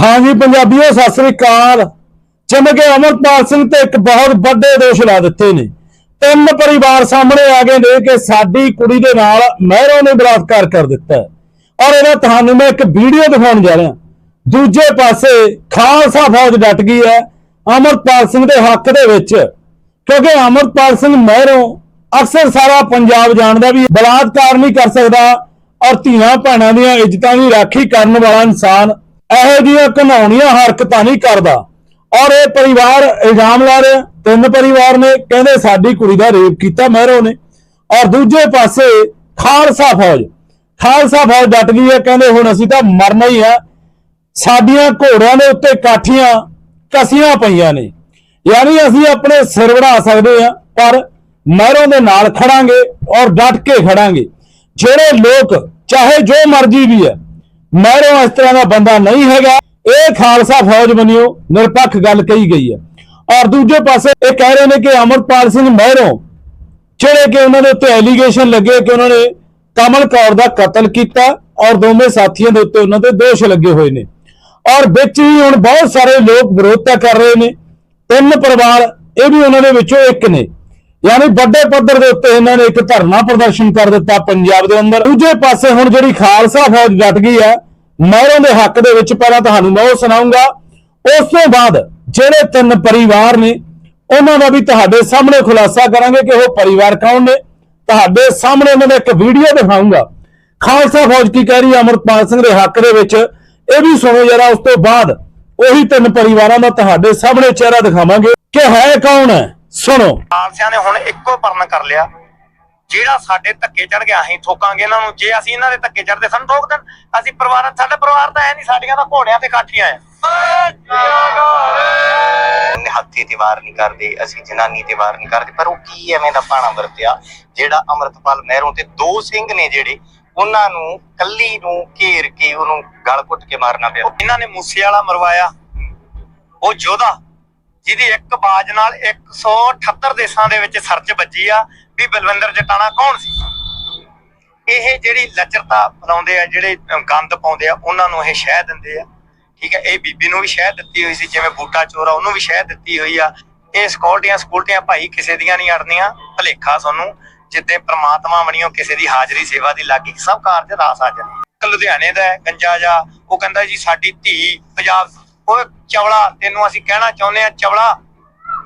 ਹਾਂਜੀ ਪੰਜਾਬੀਓ, ਸਤਿ ਸ੍ਰੀ ਅਕਾਲ। ਜਿਵੇਂ ਕਿ ਅਮਰਪਾਲ ਸਿੰਘ ਤੇ ਇੱਕ ਬਹੁਤ ਵੱਡੇ ਦੋਸ਼ ਲਾ ਦਿੱਤੇ ਨੇ। ਤਿੰਨ ਪਰਿਵਾਰ ਸਾਹਮਣੇ ਆ ਗਏ ਨੇ ਕਿ ਸਾਡੀ ਕੁੜੀ ਦੇ ਨਾਲ ਮਹਿਰੋਂ ਨੇ ਬਲਾਤਕਾਰ ਕਰ ਦਿੱਤਾ ਔਰ ਇਹਦਾ ਤੁਹਾਨੂੰ ਮੈਂ ਇੱਕ ਵੀਡੀਓ ਦਿਖਾਉਣ ਜਾ ਰਿਹਾ। ਦੂਜੇ ਪਾਸੇ ਖਾਲਸਾ ਫੌਜ ਡਟ ਗਈ ਹੈ ਅਮਰਪਾਲ ਸਿੰਘ ਦੇ ਹੱਕ ਦੇ ਵਿੱਚ। ਕਿਉਂਕਿ ਅਮਰਪਾਲ ਸਿੰਘ ਮਹਿਰੋਂ ਅਕਸਰ ਸਾਰਾ ਪੰਜਾਬ ਜਾਣਦਾ ਵੀ ਬਲਾਤਕਾਰ ਨਹੀਂ ਕਰ ਸਕਦਾ ਔਰ ਧੀਆਂ ਭੈਣਾਂ ਦੀਆਂ ਇੱਜ਼ਤਾਂ ਦੀ ਰਾਖੀ ਕਰਨ ਵਾਲਾ ਇਨਸਾਨ ਇਹੋ ਜਿਹੀਆਂ ਘਨਾਉਣੀਆਂ ਹਰਕਤਾਂ ਨਹੀਂ ਕਰਦਾ। ਔਰ ਇਹ ਪਰਿਵਾਰ ਇਲਜ਼ਾਮ ਲਾ ਰਿਹਾ। ਤਿੰਨ ਪਰਿਵਾਰ ਨੇ, ਕਹਿੰਦੇ ਸਾਡੀ ਕੁੜੀ ਦਾ ਰੇਪ ਕੀਤਾ ਮਹਿਰੋਂ ਨੇ। ਔਰ ਦੂਜੇ ਪਾਸੇ ਖਾਲਸਾ ਫੌਜ। ਖਾਲਸਾ ਫੌਜ ਡਟ ਗਈ ਹੈ, ਕਹਿੰਦੇ ਹੁਣ ਅਸੀਂ ਤਾਂ ਮਰਨਾ ਹੀ ਆ। ਸਾਡੀਆਂ ਘੋੜਿਆਂ ਦੇ ਉੱਤੇ ਕਾਠੀਆਂ ਕਸੀਆਂ ਪਈਆਂ ਨੇ। ਯਾਨੀ ਅਸੀਂ ਆਪਣੇ ਸਿਰ ਵੜਾ ਸਕਦੇ ਆ ਪਰ ਮਹਿਰੋਂ ਦੇ ਨਾਲ ਖੜਾਂਗੇ ਔਰ ਡਟ ਕੇ ਖੜਾਂਗੇ। ਜਿਹੜੇ ਲੋਕ, ਚਾਹੇ ਜੋ ਮਰਜ਼ੀ ਵੀ ਹੈ ਮਹਿਰੋਂ ਇਸ ਤਰ੍ਹਾਂ ਦਾ ਬੰਦਾ ਨਹੀਂ ਹੈਗਾ। ਇਹ ਖਾਲਸਾ ਫੌਜ ਬਣਿਓ ਨਿਰਪੱਖ ਗੱਲ ਕਹੀ ਗਈ ਹੈ। ਔਰ ਦੂਜੇ ਪਾਸੇ ਇਹ ਕਹਿ ਰਹੇ ਨੇ ਕਿ ਅਮਰਪਾਲ ਸਿੰਘ ਮਹਿਰੋਂ, ਜਿਹੜੇ ਕਿ ਉਹਨਾਂ ਦੇ ਉੱਤੇ ਐਲੀਗੇਸ਼ਨ ਲੱਗੇ ਕਿ ਉਹਨਾਂ ਨੇ ਕਮਲ ਕੌਰ ਦਾ ਕਤਲ ਕੀਤਾ ਔਰ ਦੋਵੇਂ ਸਾਥੀਆਂ ਦੇ ਉੱਤੇ ਉਹਨਾਂ ਦੇ ਦੋਸ਼ ਲੱਗੇ ਹੋਏ ਨੇ। ਔਰ ਵਿੱਚ ਹੀ ਹੁਣ ਬਹੁਤ ਸਾਰੇ ਲੋਕ ਵਿਰੋਧਤਾ ਕਰ ਰਹੇ ਨੇ। ਤਿੰਨ ਪਰਿਵਾਰ, ਇਹ ਵੀ ਉਹਨਾਂ ਦੇ ਵਿੱਚੋਂ ਇੱਕ ਨੇ। ਯਾਨੀ ਵੱਡੇ ਪੱਧਰ ਦੇ ਉੱਤੇ ਇਹਨਾਂ ਨੇ ਇੱਕ ਧਰਨਾ ਪ੍ਰਦਰਸ਼ਨ ਕਰ ਦਿੱਤਾ ਪੰਜਾਬ ਦੇ ਅੰਦਰ। ਦੂਜੇ ਪਾਸੇ ਹੁਣ ਜਿਹੜੀ ਖਾਲਸਾ ਫੌਜ ਡਟ ਗਈ ਹੈ ਮਹਿਰੋਂ ਦੇ ਹੱਕ ਦੇ ਵਿੱਚ ਪਹਿਲਾਂ ਤੁਹਾਨੂੰ ਮੈਂ ਸੁਣਾਉਂਗਾ। ਉਸ ਤੋਂ ਬਾਅਦ ਜਿਹੜੇ ਤਿੰਨ ਪਰਿਵਾਰ ਨੇ, ਉਹਨਾਂ ਦਾ ਵੀ ਤੁਹਾਡੇ ਸਾਹਮਣੇ ਖੁਲਾਸਾ ਕਰਾਂਗੇ ਕਿ ਉਹ ਪਰਿਵਾਰ ਕੌਣ ਨੇ। ਤੁਹਾਡੇ ਸਾਹਮਣੇ ਉਹਨਾਂ ਦਾ ਇੱਕ ਵੀਡੀਓ ਦਿਖਾਉਂਗਾ ਖਾਲਸਾ ਫੌਜ ਕੀ ਕਹਿ ਰਹੀ ਹੈ? ਅਮਰਪਾਲ ਸਿੰਘ ਦੇ ਹੱਕ ਦੇ ਵਿੱਚ। ਇਹ ਵੀ ਸੁਣੋ ਜਰਾ, ਉਸ ਤੋਂ ਬਾਅਦ ਉਹੀ ਤਿੰਨ ਪਰਿਵਾਰਾਂ ਦਾ ਤੁਹਾਡੇ ਸਾਹਮਣੇ ਚਿਹਰਾ ਦਿਖਾਵਾਂਗੇ ਕਿ ਹੈ ਕੌਣ ਹੈ? ਸੁਣੋ। ਖਾਲਸਿਆਂ ਨੇ ਹੁਣ ਇੱਕੋ ਪਰਨ ਕਰ ਲਿਆ। ਜਿਹੜਾ ਸਾਡੇ ਧੱਕੇ ਚੜ ਗਿਆ ਅਸੀਂ ਠੋਕਾਂਗੇ ਇਹਨਾਂ ਨੂੰ। ਜੇ ਅਸੀਂ ਇਹਨਾਂ ਦੇ ਧੱਕੇ ਚੜਦੇ ਸਾਨੂੰ ਠੋਕ ਦੇਣ ਅਸੀਂ ਪਰਿਵਾਰ ਸਾਡਾ ਪਰਿਵਾਰ ਤਾਂ ਹੈ ਨਹੀਂ ਸਾਡੀਆਂ ਤਾਂ ਘੋੜਿਆਂ ਤੇ ਕਾਠੀਆਂ ਆ। ਹੱਥੀ ਤੇ ਵਾਰ ਨਹੀਂ ਕਰਦੇ ਅਸੀਂ ਜਨਾਨੀ ਤੇ ਵਾਰ ਨਹੀਂ ਕਰਦੇ ਪਰ ਉਹ ਕੀ ਐਵੇਂ ਦਾ ਪਾਣਾ ਵਰਤਿਆ? ਜਿਹੜਾ ਅਮਰਤਪਾਲ ਮਹਿਰੋਂ ਤੇ ਦੋ ਸਿੰਘ ਨੇ ਜਿਹੜੇ ਉਹਨਾਂ ਨੂੰ ਕੱਲੀ ਨੂੰ ਘੇਰ ਕੇ ਉਹਨੂੰ ਗਲ ਘੁੱਟ ਕੇ ਮਾਰਨਾ ਪਿਆ। ਇਹਨਾਂ ਨੇ ਮੂਸੇ ਵਾਲਾ ਮਰਵਾਇਆ। ਉਹ ਯੋਧਾ ਜਿਹਦੀ ਇੱਕ ਬਾਜ ਨਾਲ 178 ਦੇਸ਼ਾਂ ਦੇ ਵਿੱਚ ਸਰਚ ਵੱਜੀ ਆ ਵੀ ਬਲਵਿੰਦਰ ਜਟਾਣਾ ਕੌਣ ਸੀ? ਇਹ ਜਿਹੜੀ ਲੱਚਰਤਾ ਫਲਾਉਂਦੇ ਆ, ਜਿਹੜੇ ਗੰਦ ਪਾਉਂਦੇ ਆ, ਉਹਨਾਂ ਨੂੰ ਇਹ ਸ਼ਹਿ ਦਿੰਦੇ ਆ। ਠੀਕ ਹੈ ਇਹ ਬੀਬੀ ਨੂੰ ਵੀ ਸ਼ਹਿ ਦਿੱਤੀ ਹੋਈ ਸੀ, ਜਿਵੇਂ ਬੂਟਾ ਚੋਰਾ ਉਹਨੂੰ ਵੀ ਸ਼ਹਿ ਦਿੱਤੀ ਹੋਈ ਆ। ਇਹ ਸਕਿਉਰਟੀਆਂ ਸਕਿਉਰਟੀਆਂ ਭਾਈ ਕਿਸੇ ਦੀਆਂ ਨਹੀਂ ਅੜਨੀਆਂ, ਭਲੇਖਾ ਤੁਹਾਨੂੰ ਜਿੱਦੇ ਪ੍ਰਮਾਤਮਾ ਬਣੀਓ ਕਿਸੇ ਦੀ ਹਾਜ਼ਰੀ, ਸੇਵਾ ਦੀ ਲੱਗੀ, ਸਭ ਕਾਰਜ ਰਾਸ ਆ ਜਾਣੇ। ਲੁਧਿਆਣੇ ਦਾ ਗੰਜਾ ਜਾ ਉਹ ਕਹਿੰਦਾ ਜੀ ਸਾਡੀ ਧੀ ਪੰਜਾਬ ਉਹ ਚਵਲਾ, ਤੈਨੂੰ ਅਸੀਂ ਕਹਿਣਾ ਚਾਹੁੰਦੇ ਆ, ਚਵਲਾ,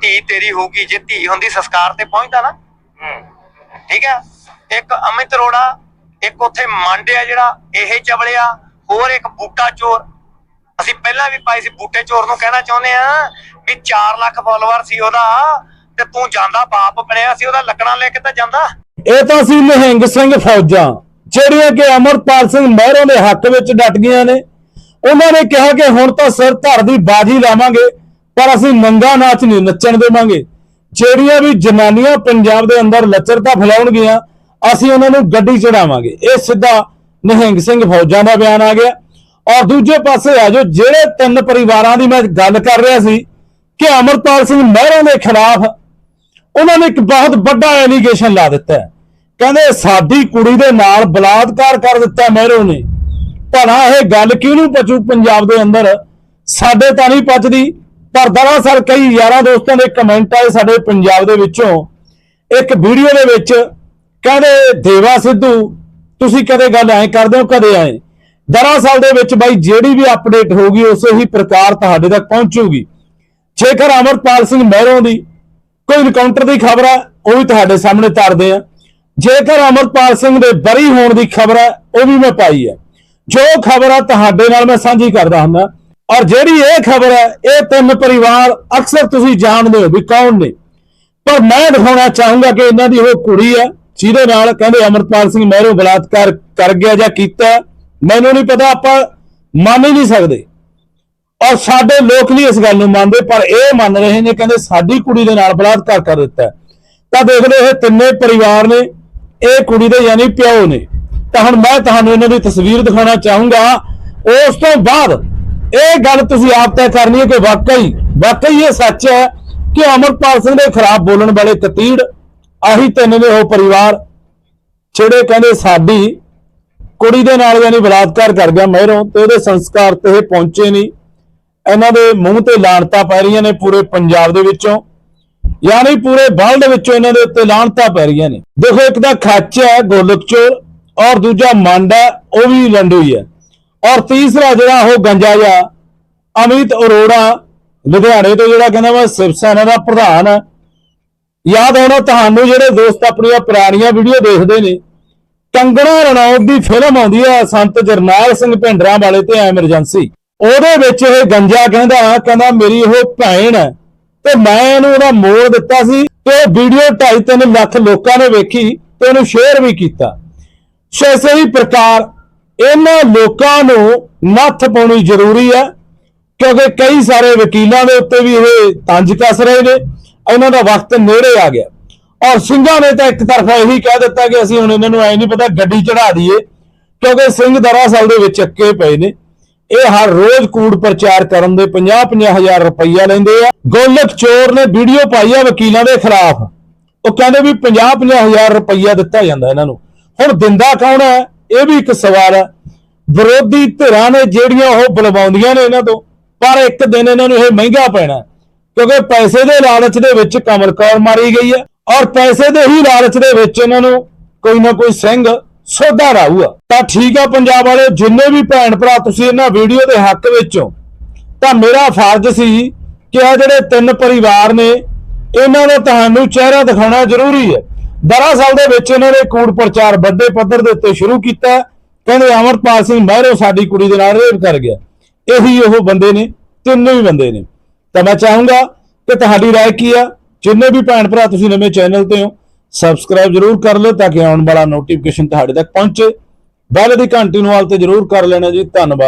ਧੀ ਤੇਰੀ ਹੋਊਗੀ, ਜੇ ਧੀ ਹੁੰਦੀ ਸੰਸਕਾਰ ਤੇ ਪਹੁੰਚਦਾ ਨਾ ਠੀਕ ਹੈ ਇੱਕ ਅਮਿਤ ਰੋੜਾ ਇੱਕ ਉੱਥੇ ਮੰਡਿਆ ਜਿਹੜਾ, ਇਹ ਚਵਲਿਆ ਹੋਰ ਇੱਕ ਬੂਟਾ ਚੋਰ। ਅਸੀਂ ਪਹਿਲਾਂ ਵੀ ਪਾਈ ਸੀ ਬੂਟੇ ਚੋਰ ਨੂੰ ਕਹਿਣਾ ਚਾਹੁੰਦੇ ਆ ਵੀ 4 ਲੱਖ ਫਾਲੋਅਰ ਸੀ ਉਹਦਾ ਤੇ ਤੂੰ ਜਾਂਦਾ ਬਾਪ ਬਣਿਆ ਸੀ, ਉਹਦਾ ਲੱਕੜਾਂ ਲੈ ਕੇ ਤਾਂ ਜਾਂਦਾ। ਇਹ ਤਾਂ ਸੀ ਨਿਹੰਗ ਸਿੰਘ ਫੌਜਾਂ, ਜਿਹੜੀਆਂ ਕਿ ਅਮਰਪਾਲ ਸਿੰਘ ਮਹਿਰੋਂ ਦੇ ਹੱਕ ਵਿੱਚ ਡਟ ਗਈਆਂ ਨੇ। ਉਹਨਾਂ ਨੇ ਕਿਹਾ ਕਿ ਹੁਣ ਤਾਂ ਸਿਰ ਧਰ ਦੀ ਬਾਜੀ ਲਾਵਾਂਗੇ, ਪਰ ਅਸੀਂ ਨੰਗਾ ਨਾਚ ਨਹੀਂ ਨੱਚਣ ਦੇਵਾਂਗੇ। ਜਿਹੜੀਆਂ ਵੀ ਜਨਾਨੀਆਂ ਪੰਜਾਬ ਦੇ ਅੰਦਰ ਲੱਚਰਤਾ ਫੈਲਾਉਣਗੀਆਂ, ਅਸੀਂ ਉਹਨਾਂ ਨੂੰ ਗੱਡੀ ਚੜਾਵਾਂਗੇ। ਇਹ ਸਿੱਧਾ ਨਿਹੰਗ ਸਿੰਘ ਫੌਜਾਂ ਦਾ ਬਿਆਨ ਆ ਗਿਆ। ਔਰ ਦੂਜੇ ਪਾਸੇ ਆ ਜੋ ਜਿਹੜੇ ਤਿੰਨ ਪਰਿਵਾਰਾਂ ਦੀ ਮੈਂ ਗੱਲ ਕਰ ਰਿਹਾ ਸੀ ਕਿ ਅਮਰਪਾਲ ਸਿੰਘ ਮਹਿਰੋਂ ਦੇ ਖਿਲਾਫ ਉਹਨਾਂ ਨੇ ਇੱਕ ਬਹੁਤ ਵੱਡਾ ਐਲੀਗੇਸ਼ਨ ਲਾ ਦਿੱਤਾ ਕਹਿੰਦੇ ਸਾਡੀ ਕੁੜੀ ਦੇ ਨਾਲ ਬਲਾਤਕਾਰ ਕਰ ਦਿੱਤਾ ਮਹਿਰੋ ਨੇ। ਭਲਾ ਇਹ ਗੱਲ ਕਿਹਨੂੰ ਪਚੂ ਪੰਜਾਬ ਦੇ ਅੰਦਰ ਸਾਡੇ ਤਾਂ ਨਹੀਂ ਪਚਦੀ ਪਰ ਦਰਅਸਲ ਕਈ ਯਾਰਾਂ ਦੋਸਤਾਂ ਦੇ ਕਮੈਂਟ ਆਏ ਸਾਡੇ ਪੰਜਾਬ ਦੇ ਵਿੱਚੋਂ। ਇੱਕ ਵੀਡੀਓ ਦੇ ਵਿੱਚ ਕਹਿੰਦੇ, ਦੇਵਾ ਸਿੱਧੂ, ਤੁਸੀਂ ਕਦੇ ਗੱਲ ਐਂ ਕਰਦੇ ਹੋ, ਕਦੇ ਐਂ? ਦਰਅਸਲ ਦੇ ਵਿੱਚ ਬਾਈ, ਜਿਹੜੀ ਵੀ ਅਪਡੇਟ ਹੋਊਗੀ, ਉਸੇ ਹੀ ਪ੍ਰਕਾਰ ਤੁਹਾਡੇ ਤੱਕ ਪਹੁੰਚੂਗੀ। ਜੇਕਰ ਅਮਰਪਾਲ ਸਿੰਘ ਮਹਿਰੋਂ ਦੀ ਕੋਈ ਇਨਕਾਊਂਟਰ ਦੀ ਖਬਰ ਹੈ, ਉਹ ਵੀ ਤੁਹਾਡੇ ਸਾਹਮਣੇ ਤਰਦੇ ਆ ਜੇਕਰ ਅਮਰਪਾਲ ਸਿੰਘ ਦੇ ਬਰੀ ਹੋਣ ਦੀ ਖਬਰ ਹੈ, ਉਹ ਵੀ ਮੈਂ ਪਾਈ ਹੈ। ਜੋ ਖਬਰ ਹੈ ਤੁਹਾਡੇ ਨਾਲ ਮੈਂ ਸਾਂਝੀ ਕਰਦਾ ਹੁੰਦਾ। ਔਰ ਜਿਹੜੀ ਇਹ ਖਬਰ ਹੈ, ਇਹ ਤਿੰਨ ਪਰਿਵਾਰ ਅਕਸਰ ਤੁਸੀਂ ਜਾਣਦੇ ਹੋ ਵੀ ਕੌਣ ਨੇ। ਪਰ ਮੈਂ ਦਿਖਾਉਣਾ ਚਾਹੂੰਗਾ ਕਿ ਇਹਨਾਂ ਦੀ ਉਹ ਕੁੜੀ ਹੈ, ਜਿਹਦੇ ਨਾਲ ਕਹਿੰਦੇ ਅਮਰਪਾਲ ਸਿੰਘ ਮਹਿਰੋਂ ਬਲਾਤਕਾਰ ਕਰ ਗਿਆ ਜਾਂ ਕੀਤਾ ਮੈਨੂੰ ਨਹੀਂ ਪਤਾ, ਆਪਾਂ ਮੰਨ ਹੀ ਨਹੀਂ ਸਕਦੇ। ਔਰ ਸਾਡੇ ਲੋਕ ਨਹੀਂ ਇਸ ਗੱਲ ਨੂੰ ਮੰਨਦੇ, ਪਰ ਇਹ ਮੰਨ ਰਹੇ ਨੇ, ਕਹਿੰਦੇ ਸਾਡੀ ਕੁੜੀ ਦੇ ਨਾਲ ਬਲਾਤਕਾਰ ਕਰ ਦਿੱਤਾ ਤਾਂ ਦੇਖ ਲਓ ਇਹ ਤਿੰਨੇ ਪਰਿਵਾਰ ਨੇ, ਇਹ ਕੁੜੀ ਦੇ ਯਾਨੀ ਪਿਓ ਨੇ। ਤਾਂ ਹੁਣ ਮੈਂ ਤੁਹਾਨੂੰ ਇਹਨਾਂ ਦੀ ਤਸਵੀਰ ਦਿਖਾਉਣਾ ਚਾਹੂੰਗਾ। ਉਸ ਤੋਂ ਬਾਅਦ ਇਹ ਗੱਲ ਤੁਸੀਂ ਆਪ ਤੈਅ ਕਰਨੀ ਹੈ ਕਿ ਵਾਕਈ ਵਾਕਈ ਇਹ ਸੱਚ ਹੈ ਕਿ ਅਮਰਪਾਲ ਸਿੰਘ ਦੇ ਖਿਲਾਫ ਬੋਲਣ ਵਾਲੇ ਕਤੀੜ, ਆਹੀ ਤਿੰਨ ਨੇ ਉਹ ਪਰਿਵਾਰ, ਜਿਹੜੇ ਕਹਿੰਦੇ ਸਾਡੀ ਕੁੜੀ ਦੇ ਨਾਲ ਯਾਨੀ ਬਲਾਤਕਾਰ ਕਰ ਗਿਆ ਮਹਿਰੋਂ ਤੇ ਉਹਦੇ ਸੰਸਕਾਰ ਤੇ ਇਹ ਪਹੁੰਚੇ ਨਹੀਂ। ਇਹਨਾਂ ਦੇ ਮੂੰਹ ਤੇ ਲਾਣਤਾਂ ਪੈ ਰਹੀਆਂ ਨੇ ਪੂਰੇ ਪੰਜਾਬ ਦੇ ਵਿੱਚੋਂ। ਯਾਨੀ ਪੂਰੇ ਵਰਲਡ ਵਿੱਚੋਂ ਇਹਨਾਂ ਦੇ ਉੱਤੇ ਲਾਣਤਾਂ ਪੈ ਰਹੀਆਂ ਨੇ। ਦੇਖੋ ਇੱਕ ਤਾਂ ਖੱਚ ਹੈ ਗੋਲਕ ਚੋਰ ਔਰ ਦੂਜਾ ਮੰਡ ਹੈ ਉਹ ਵੀ ਲੰਡੋਈ ਹੈ। ਔਰ ਤੀਸਰਾ ਜਿਹੜਾ ਉਹ ਗੰਜਾ ਜਿਹਾ, ਅਮਿਤ ਅਰੋੜਾ, ਲੁਧਿਆਣੇ ਤੋਂ ਜਿਹੜਾ ਕਹਿੰਦਾ ਮੈਂ ਸਿਵ ਸੈਨਾ ਦਾ ਪ੍ਰਧਾਨ। ਹੈ ਯਾਦ ਆਉਣਾ ਤੁਹਾਨੂੰ ਜਿਹੜੇ ਦੋਸਤ ਆਪਣੀਆਂ ਪੁਰਾਣੀਆਂ ਵੀਡੀਓ ਦੇਖਦੇ ਨੇ, ਕੰਗਣਾ ਰਣੌਤ ਦੀ ਫਿਲਮ ਆਉਂਦੀ ਹੈ ਸੰਤ ਜਰਨੈਲ ਸਿੰਘ ਭਿੰਡਰਾਂ ਵਾਲੇ ਤੇ ਐਮਰਜੈਂਸੀ। ਉਹਦੇ ਵਿੱਚ ਇਹ ਗੰਜਾ ਕਹਿੰਦਾ ਕਹਿੰਦਾ ਮੇਰੀ ਉਹ ਭੈਣ ਹੈ, ਤੇ ਮੈਂ ਇਹਨੂੰ ਉਹਦਾ ਮੋੜ ਦਿੱਤਾ ਸੀ ਤੇ ਉਹ ਵੀਡੀਓ 2.5 ਲੱਖ ਲੋਕਾਂ ਨੇ ਵੇਖੀ ਤੇ ਉਹਨੂੰ ਸ਼ੇਅਰ ਵੀ ਕੀਤਾ। ਸੋ ਇਸੇ ਹੀ ਪ੍ਰਕਾਰ ਇਹਨਾਂ ਲੋਕਾਂ ਨੂੰ ਨੱਥ ਪਾਉਣੀ ਜ਼ਰੂਰੀ ਹੈ, ਕਿਉਂਕਿ ਕਈ ਸਾਰੇ ਵਕੀਲਾਂ ਦੇ ਉੱਤੇ ਵੀ ਇਹ ਤੰਜ ਕੱਸ ਰਹੇ ਨੇ, ਇਹਨਾਂ ਦਾ ਵਕਤ ਨੇੜੇ ਆ ਗਿਆ। ਔਰ ਸਿੰਘਾਂ ਨੇ ਤਾਂ ਇੱਕ ਤਰਫਾ ਇਹੀ ਕਹਿ ਦਿੱਤਾ ਕਿ ਅਸੀਂ ਹੁਣ ਇਹਨਾਂ ਨੂੰ ਐ ਨਹੀਂ ਪਤਾ ਗੱਡੀ ਚੜਾ ਦਈਏ, ਕਿਉਂਕਿ ਸਿੰਘ ਦਰਅਸਲ ਦੇ ਵਿੱਚ ਅੱਕੇ ਪਏ ਨੇ। ਇਹ ਹਰ ਰੋਜ਼ ਕੂੜ ਪ੍ਰਚਾਰ ਕਰਨ ਦੇ 50-50 ਹਜ਼ਾਰ ਰੁਪਈਆ ਲੈਂਦੇ ਆ। ਗੋਲਕ ਚੋਰ ਨੇ ਵੀਡੀਓ ਪਾਈ ਆ ਵਕੀਲਾਂ ਦੇ ਖਿਲਾਫ। ਉਹ ਕਹਿੰਦੇ ਵੀ 50-50 ਹਜ਼ਾਰ ਰੁਪਈਆ ਦਿੱਤਾ ਜਾਂਦਾ ਇਹਨਾਂ ਨੂੰ। ਹੁਣ ਦਿੰਦਾ ਕੌਣ ਹੈ? ਇਹ ਵੀ ਇੱਕ ਸਵਾਲ ਹੈ। ਵਿਰੋਧੀ ਧਿਰਾਂ ਨੇ ਜਿਹੜੀਆਂ ਉਹ ਬਲਵਾਉਂਦੀਆਂ ਨੇ ਇਹਨਾਂ ਤੋਂ, ਪਰ ਇੱਕ ਦਿਨ ਇਹਨਾਂ ਨੂੰ ਇਹ ਮਹਿੰਗਾ ਪੈਣਾ ਕਿਉਂਕਿ ਪੈਸੇ ਦੇ ਲਾਲਚ ਦੇ ਵਿੱਚ ਕਮਲ ਕੌਰ ਮਾਰੀ ਗਈ ਹੈ ਔਰ ਪੈਸੇ ਦੇ ਹੀ ਲਾਲਚ ਦੇ ਵਿੱਚ ਇਹਨਾਂ ਨੂੰ ਕੋਈ ਨਾ ਕੋਈ ਸਿੰਘ ਸੋਧਾ ਰਹੂਗਾ ਤਾਂ ਠੀਕ ਆ ਪੰਜਾਬ ਵਾਲੇ, ਜਿੰਨੇ ਵੀ ਭੈਣ ਭਰਾ ਤੁਸੀਂ ਇਹਨਾਂ ਵੀਡੀਓ ਦੇ ਹੱਕ ਵਿੱਚੋਂ ਤਾਂ ਮੇਰਾ ਫਰਜ਼ ਸੀ ਕਿ ਆ ਜਿਹੜੇ ਤਿੰਨ ਪਰਿਵਾਰ ਨੇ, ਇਹਨਾਂ ਦਾ ਤੁਹਾਨੂੰ ਚਿਹਰਾ ਦਿਖਾਉਣਾ ਜ਼ਰੂਰੀ ਹੈ। ਦਰਅਸਲ ਦੇ ਵਿੱਚ ਇਹਨਾਂ ਨੇ ਕੂੜ ਪ੍ਰਚਾਰ ਵੱਡੇ ਪੱਧਰ ਦੇ ਉੱਤੇ ਸ਼ੁਰੂ ਕੀਤਾ ਕਹਿੰਦੇ ਅਮਰਪਾਲ ਸਿੰਘ ਮਹਿਰੋ ਸਾਡੀ ਕੁੜੀ ਦੇ ਨਾਲ ਰੇਪ ਕਰ ਗਿਆ ਇਹੀ ਉਹ ਬੰਦੇ ਨੇ ਤਿੰਨੇ ਹੀ ਬੰਦੇ ਨੇ ਤਾਂ ਮੈਂ ਚਾਹੂੰਗਾ ਕਿ ਤੁਹਾਡੀ رائے ਕੀ ਆ ਜਿੰਨੇ ਵੀ ਭੈਣ ਭਰਾ ਤੁਸੀਂ ਨਵੇਂ ਚੈਨਲ ਤੇ ਹੋ ਸਬਸਕ੍ਰਾਈਬ ਜਰੂਰ ਕਰ ਲਓ ਤਾਂ ਕਿ ਆਉਣ ਵਾਲਾ ਨੋਟੀਫਿਕੇਸ਼ਨ ਤੁਹਾਡੇ ਤੱਕ ਪਹੁੰਚੇ ਬੈਲ ਦੀ ਘੰਟੀ ਨੂੰ ਹਾਲ ਤੇ ਜਰੂਰ ਕਰ ਲੈਣਾ ਜੀ ਧੰਨਵਾਦ